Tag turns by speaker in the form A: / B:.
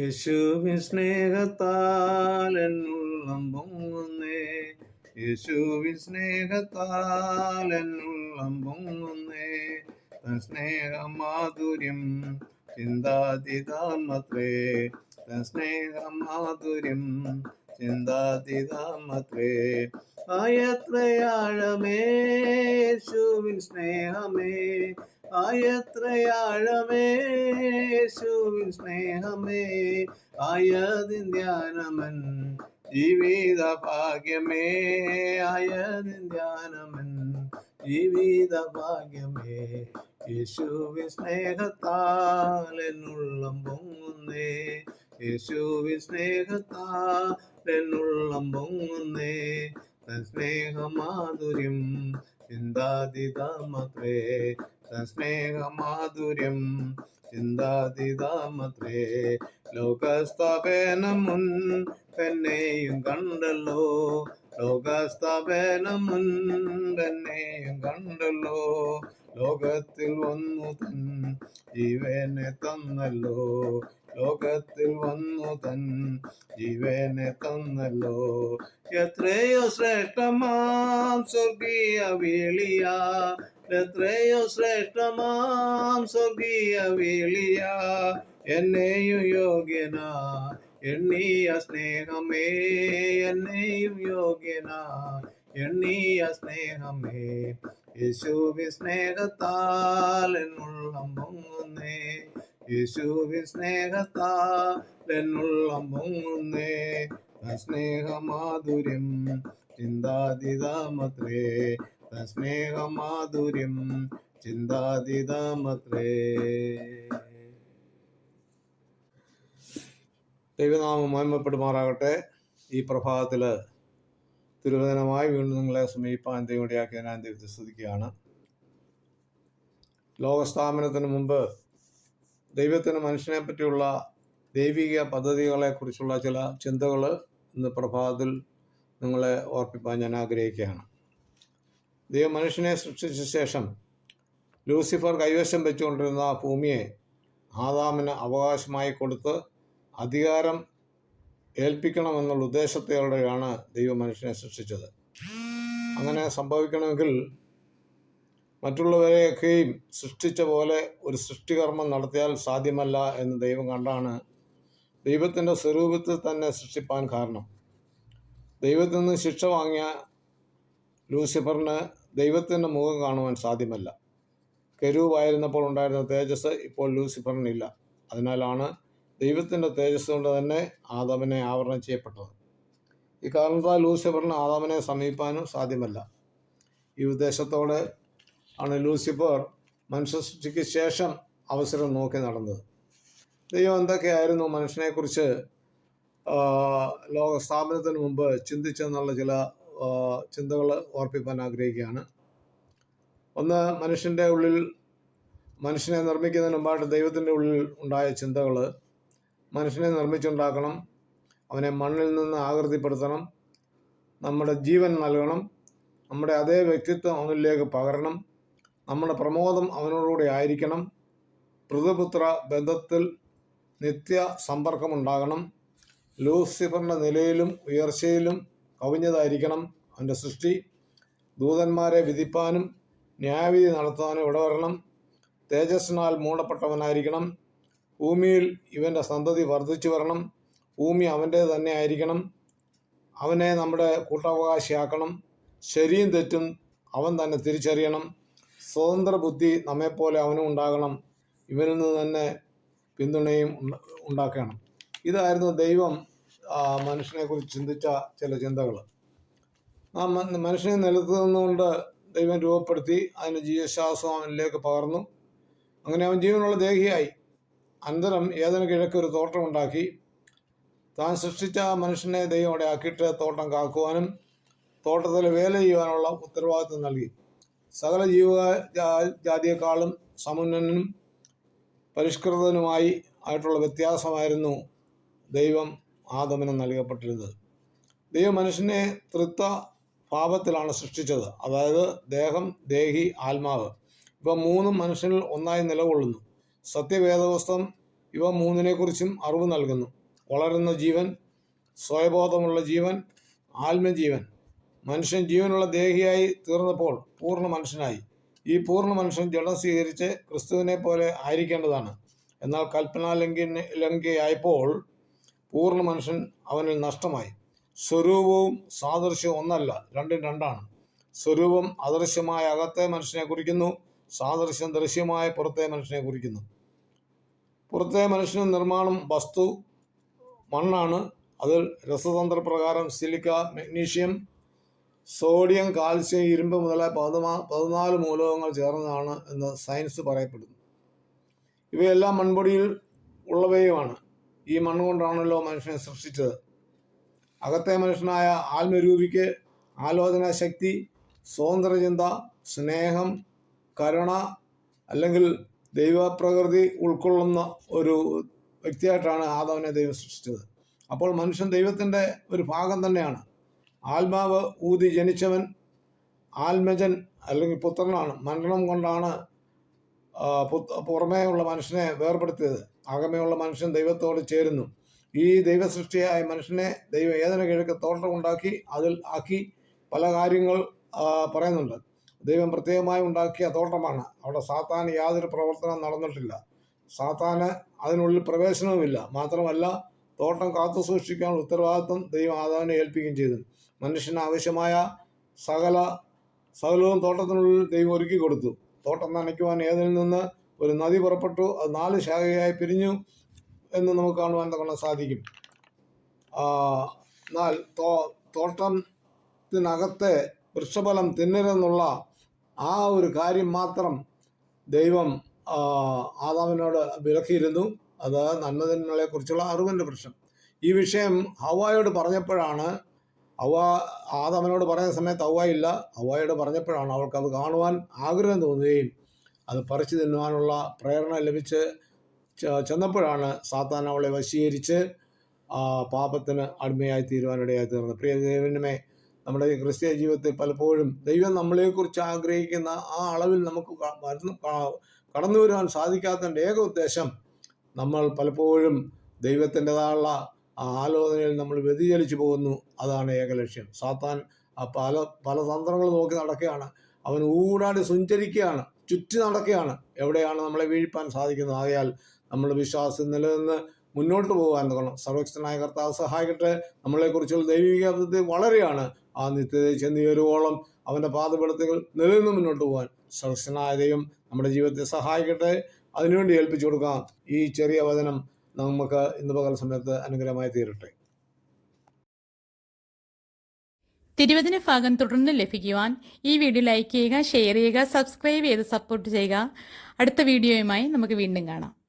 A: യേശുവിൻ സ്നേഹത്താൽ എന്നുള്ളം പൊങ്ങുന്നേ. യേശുവിൻ സ്നേഹത്താൽ എന്നുള്ളം പൊങ്ങുന്നേ. തൻ സ്നേഹമാധുര്യം ചിന്താതിതാമത്രേ തൻ സ്നേഹമാധുര്യം ചിന്താതിതാമത്രേ ആയത്രയാഴമേ യേശുവിൻ സ്നേഹമേ. ആയത്രയാഴമേ യേശുവിൻ സ്നേഹമേ ആയതിൻ ധ്യാനമൻ ജീവിത ഭാഗ്യമേ ആയതിൻ ധ്യാനമൻ ജീവിത ഭാഗ്യമേ യേശുവിൻ സ്നേഹത്താൽ എന്നുള്ളം പൊങ്ങുന്നേ യേശുവിൻ സ്നേഹത്താൽ എന്നുള്ളം പൊങ്ങുന്നേ സ്നേഹമാധുര്യം ചിന്താതീതമത്രേ സ്നേഹമാധുര്യം ചിന്താതിതാമത്രേ ലോകസ്ഥാപനം മുൻ തന്നെയും കണ്ടല്ലോ. ലോകസ്ഥാപനം മുൻ തന്നെയും കണ്ടല്ലോ. ലോകത്തിൽ വന്നു തൻ ജീവനെ തന്നല്ലോ. ലോകത്തിൽ വന്നു തൻ ജീവനെ തന്നല്ലോ. എത്രയോ ശ്രേഷ്ഠമാം സ്വർഗീയ വേളിയ. എത്രയോ ശ്രേഷ്ഠമാം സ്വർഗീയ വേളിയ. എന്നെയും യോഗ്യന. എണ്ണിയ സ്നേഹമേ എന്നെയും യോഗ്യന. എണ്ണിയ സ്നേഹമേ യേശുവി സ്നേഹത്താൽ എന്നുള്ളം പൊങ്ങുന്നേ യേശുവി സ്നേഹത്താൽ എന്നുള്ളം പൊങ്ങുന്നേ സ്നേഹമാധുര്യം ചിന്താതിതാമത്രേ സ്നേഹമാധുര്യം ചിന്താതിതാമത്രേ. ദൈവനാമം മഹിമപ്പെടുമാറാകട്ടെ. ഈ പ്രഭാതത്തിൽ തിരുവചനമായി വീണ്ടും നിങ്ങളെ സമീപാൻ ദൈവടിയാക്കിയ ഞാൻ ദൈവത്തെ സ്തുതിക്കുകയാണ്. ലോകസ്ഥാപനത്തിന് മുമ്പ് ദൈവത്തിന് മനുഷ്യനെ പറ്റിയുള്ള ദൈവിക പദ്ധതികളെക്കുറിച്ചുള്ള ചില ചിന്തകൾ ഇന്ന് പ്രഭാതത്തിൽ നിങ്ങളെ ഓർപ്പിപ്പാൻ ഞാൻ ആഗ്രഹിക്കുകയാണ്. ദൈവം മനുഷ്യനെ സൃഷ്ടിച്ച ശേഷം ലൂസിഫർ കൈവശം വെച്ചുകൊണ്ടിരുന്ന ഭൂമിയെ ആദാമിന് അവകാശമായി കൊടുത്ത് അധികാരം ഏൽപ്പിക്കണമെന്നുള്ള ഉദ്ദേശത്തോടെയാണ് ദൈവം മനുഷ്യനെ സൃഷ്ടിച്ചത്. അങ്ങനെ സംഭവിക്കണമെങ്കിൽ മറ്റുള്ളവരെയൊക്കെയും സൃഷ്ടിച്ച പോലെ ഒരു സൃഷ്ടികർമ്മം നടത്തിയാൽ സാധ്യമല്ല എന്ന് ദൈവം കണ്ടാണ് ദൈവത്തിന്റെ സ്വരൂപത്തിൽ തന്നെ സൃഷ്ടിപ്പാൻ കാരണം. ദൈവത്തിൽ നിന്ന് ശിക്ഷ വാങ്ങിയ ലൂസിഫറിന് ദൈവത്തിന്റെ മുഖം കാണുവാൻ സാധ്യമല്ല. കെരൂവായിരുന്നപ്പോൾ ഉണ്ടായിരുന്ന തേജസ് ഇപ്പോൾ ലൂസിഫറിനില്ല. അതിനാലാണ് ദൈവത്തിന്റെ തേജസ് കൊണ്ട് തന്നെ ആദാമിനെ ആവരണം ചെയ്യപ്പെട്ടത്. ഈ കാരണത്താൽ ലൂസിഫറിന് ആദാമിനെ സമീപാനും സാധ്യമല്ല. ഈ ഉദ്ദേശത്തോടെ ആണ് ലൂസിഫർ മനുഷ്യ സൃഷ്ടിക്ക് ശേഷം അവസരം നോക്കി നടന്നത്. ദൈവം എന്തൊക്കെയായിരുന്നു മനുഷ്യനെക്കുറിച്ച് ലോക സ്ഥാപനത്തിന് മുമ്പ് ചിന്തിച്ചെന്നുള്ള ചില ചിന്തകൾ ഓർപ്പിക്കാൻ ആഗ്രഹിക്കുകയാണ്. ഒന്ന് മനുഷ്യന്റെ ഉള്ളിൽ മനുഷ്യനെ നിർമ്മിക്കുന്നതിന് മുമ്പായിട്ട് ദൈവത്തിന്റെ ഉള്ളിൽ ഉണ്ടായ ചിന്തകൾ. മനുഷ്യനെ നിർമ്മിച്ചുണ്ടാക്കണം അവനെ മണ്ണിൽ നിന്ന് ആകൃതിപ്പെടുത്തണം നമ്മുടെ ജീവൻ നൽകണം നമ്മുടെ അതേ വ്യക്തിത്വം അവനിലേക്ക് പകരണം നമ്മുടെ പ്രമോദം അവനോടുകൂടി ആയിരിക്കണം. പൃഥുപുത്ര ബന്ധത്തിൽ നിത്യ സമ്പർക്കമുണ്ടാകണം. ലൂസിഫറിന്റെ നിലയിലും ഉയർച്ചയിലും കവിഞ്ഞതായിരിക്കണം അവന്റെ സൃഷ്ടി. ദൂതന്മാരെ വിധിപ്പാനും ന്യായവിധി നടത്താനും ഇടവരണം. തേജസ്സിനാൽ മൂടപ്പെട്ടവനായിരിക്കണം. ഭൂമിയിൽ ഇവന്റെ സന്തതി വർദ്ധിച്ചു വരണം. ഭൂമി അവന്റെ തന്നെ ആയിരിക്കണം. അവനെ നമ്മുടെ കൂട്ടാവകാശിയാക്കണം. ശരിയും തെറ്റും അവൻ തന്നെ തിരിച്ചറിയണം. സ്വതന്ത്ര ബുദ്ധി നമ്മെപ്പോലെ അവനും ഉണ്ടാകണം. ഇവനിൽ നിന്ന് തന്നെ പിന്തുണയും ഉണ്ടാക്കണം. ഇതായിരുന്നു ദൈവം മനുഷ്യനെക്കുറിച്ച് ചിന്തിച്ച ചില ചിന്തകൾ. ആ മനുഷ്യനെ നിലനിന്നുകൊണ്ട് ദൈവം രൂപപ്പെടുത്തി അതിന് ജീവശ്വാസം അവനിലേക്ക് പകർന്നു. അങ്ങനെ അവൻ ജീവനുള്ള ദേഹിയായി. അനന്തരം ഏതിന് കിഴക്ക് ഒരു തോട്ടം ഉണ്ടാക്കി. താൻ സൃഷ്ടിച്ച മനുഷ്യനെ ദൈവം അവിടെ ആക്കിയിട്ട് തോട്ടം കാക്കുവാനും തോട്ടത്തിൽ വേല ചെയ്യുവാനുള്ള ഉത്തരവാദിത്വം നൽകി. സകല ജീവ ജാതിയെക്കാളും സമുന്നനും പരിഷ്കൃതനുമായി ആയിട്ടുള്ള വ്യത്യാസമായിരുന്നു ദൈവം ആദമനം നൽകപ്പെട്ടിരുന്നത്. ദൈവം മനുഷ്യനെ തൃത്വ ഭാവത്തിലാണ് സൃഷ്ടിച്ചത്. അതായത് ദേഹം ദേഹി ആത്മാവ്. ഇവ മൂന്നും മനുഷ്യനിൽ ഒന്നായി നിലകൊള്ളുന്നു. സത്യവേദവസ്തം ഇവ മൂന്നിനെക്കുറിച്ചും അറിവ് നൽകുന്നു. വളരുന്ന ജീവൻ സ്വയബോധമുള്ള ജീവൻ ആത്മജീവൻ. മനുഷ്യൻ ജീവനുള്ള ദേഹിയായി തീർന്നപ്പോൾ പൂർണ മനുഷ്യനായി. ഈ പൂർണ മനുഷ്യൻ ജഡം സ്വീകരിച്ച് ക്രിസ്തുവിനെ പോലെ ആയിരിക്കേണ്ടതാണ്. എന്നാൽ കൽപ്പനാ ലംഘന ലംഘയായപ്പോൾ പൂർണ മനുഷ്യൻ അവനിൽ നഷ്ടമായി. സ്വരൂപവും സാദൃശ്യവും ഒന്നല്ല രണ്ടും രണ്ടാണ്. സ്വരൂപം അദൃശ്യമായ അകത്തെ മനുഷ്യനെ കുറിക്കുന്നു സാദൃശ്യം ദൃശ്യമായ പുറത്തെ മനുഷ്യനെ കുറിക്കുന്നു. പുറത്തെ മനുഷ്യന് നിർമ്മാണം വസ്തു മണ്ണാണ്. അതിൽ രസതന്ത്ര പ്രകാരം സിലിക്ക മഗ്നീഷ്യം സോഡിയം കാൽസ്യം ഇരുമ്പ് മുതലായ പതിനാ പതിനാല് മൂലകങ്ങൾ ചേർന്നതാണ് എന്ന് സയൻസ് പറയപ്പെടുന്നു. ഇവയെല്ലാം മൺപൊടിയിൽ ഉള്ളവയുമാണ്. ഈ മണ്ണ് കൊണ്ടാണല്ലോ മനുഷ്യനെ സൃഷ്ടിച്ചത്. അകത്തെ മനുഷ്യനായ ആത്മരൂപിക്ക് ആലോചന ശക്തി സ്വതന്ത്രചിന്ത സ്നേഹം കരുണ അല്ലെങ്കിൽ ദൈവപ്രകൃതി ഉൾക്കൊള്ളുന്ന ഒരു വ്യക്തിയായിട്ടാണ് ആദവനെ ദൈവം സൃഷ്ടിച്ചത്. അപ്പോൾ മനുഷ്യൻ ദൈവത്തിന്റെ ഒരു ഭാഗം തന്നെയാണ്. ആത്മാവ് ഊതി ജനിച്ചവൻ ആത്മജൻ അല്ലെങ്കിൽ പുത്രനാണ്. മരണം കൊണ്ടാണ് പുറമേയുള്ള മനുഷ്യനെ വേർപെടുത്തിയത്. അകമേയുള്ള മനുഷ്യൻ ദൈവത്തോട് ചേരുന്നു. ഈ ദൈവസൃഷ്ടിയായ മനുഷ്യനെ ദൈവം ഏതിനെ കിഴക്ക് തോട്ടമുണ്ടാക്കി അതിൽ ആക്കി പല കാര്യങ്ങൾ പറയുന്നുണ്ട്. ദൈവം പ്രത്യേകമായി ഉണ്ടാക്കിയ തോട്ടമാണ്. അവിടെ സാത്താൻ യാതൊരു പ്രവർത്തനം നടന്നിട്ടില്ല. സാത്താന് അതിനുള്ളിൽ പ്രവേശനവുമില്ല. മാത്രമല്ല തോട്ടം കാത്തു സൂക്ഷിക്കാനുള്ള ഉത്തരവാദിത്വം ദൈവം ആദാവിനെ ഏൽപ്പിക്കുകയും ചെയ്തു. മനുഷ്യന് ആവശ്യമായ സകല സകലവും തോട്ടത്തിനുള്ളിൽ ദൈവം ഒരുക്കി കൊടുത്തു. തോട്ടം നനയ്ക്കുവാൻ ഏതിൽ നിന്ന് ഒരു നദി പുറപ്പെട്ടു അത് നാല് ശാഖയായി പിരിഞ്ഞു എന്ന് നമുക്ക് കാണുവാൻ തന്നെ സാധിക്കും. എന്നാൽ തോ തോട്ടത്തിനകത്തെ വൃക്ഷഫലം തിന്നരെന്നുള്ള ആ ഒരു കാര്യം മാത്രം ദൈവം ആദാമിനോട് വിലക്കിയിരുന്നു. അത് നല്ലതിനെ കുറിച്ചുള്ള അറിവിന്റെ പ്രശ്നം. ഈ വിഷയം ഹവായോട് പറഞ്ഞപ്പോഴാണ് അവ ആദമനോട് പറയുന്ന സമയത്ത് ഹവ ഇല്ല. ഹവായോട് പറഞ്ഞപ്പോഴാണ് അവൾക്ക് അത് കാണുവാൻ ആഗ്രഹം തോന്നുകയും അത് പറിച്ചു തിന്നുവാനുള്ള പ്രേരണ ലഭിച്ച് ചെന്നപ്പോഴാണ് സാത്താൻ അവളെ വശീകരിച്ച് പാപത്തിന് അടിമയായി തീരുവാനിടയായി തീർന്നത്. പ്രിയ ദൈവനുമേ നമ്മുടെ ക്രിസ്തീയ ജീവിതത്തിൽ പലപ്പോഴും ദൈവം നമ്മളെക്കുറിച്ച് ആഗ്രഹിക്കുന്ന ആ അളവിൽ നമുക്ക് കടന്നു വരുവാൻ സാധിക്കാത്തതിന്റെ ഏക ഉദ്ദേശം നമ്മൾ പലപ്പോഴും ദൈവത്തിന്റെതായുള്ള ആലോചനയിൽ നമ്മൾ വ്യതിചലിച്ചു പോകുന്നു. അതാണ് ഏക ലക്ഷ്യം സാത്താൻ പല പല തന്ത്രങ്ങൾ നോക്കി നടക്കുകയാണ്. അവൻ ഊടാടി സഞ്ചരിക്കുകയാണ്. ചുറ്റി നടക്കുകയാണ്. എവിടെയാണ് നമ്മളെ വീഴ്പ്പാൻ സാധിക്കുന്നത്? ആകയാൽ നമ്മുടെ വിശ്വാസം നിലനിന്ന് മുന്നോട്ട് പോകാൻ തുടങ്ങണം. സർവക്ഷനായ കർത്താവ് സഹായിക്കട്ടെ. നമ്മളെക്കുറിച്ചുള്ള ദൈവിക പദ്ധതി വളരെയാണ് ആ നിത്യത ചെന്ന് ചേരുവോളം അവന്റെ പാതപെടുത്തുകൾ നിലനിന്ന് മുന്നോട്ട് പോകാൻ. സർവക്ഷനായ ദൈവം നമ്മുടെ ജീവിതത്തെ സഹായിക്കട്ടെ. അതിനുവേണ്ടി ഏൽപ്പിച്ചു കൊടുക്കാം. ഈ ചെറിയ വചനം നമുക്ക് ഇന്ന് പകൽ സമയത്ത് അനുഗ്രഹമായി തീരട്ടെ.
B: തിരുവചന ഭാഗം തുടർന്ന് ലഭിക്കുവാൻ ഈ വീഡിയോ ലൈക്ക് ചെയ്യുക ഷെയർ ചെയ്യുക സബ്സ്ക്രൈബ് ചെയ്ത് സപ്പോർട്ട് ചെയ്യുക. അടുത്ത വീഡിയോയുമായി നമുക്ക് വീണ്ടും കാണാം.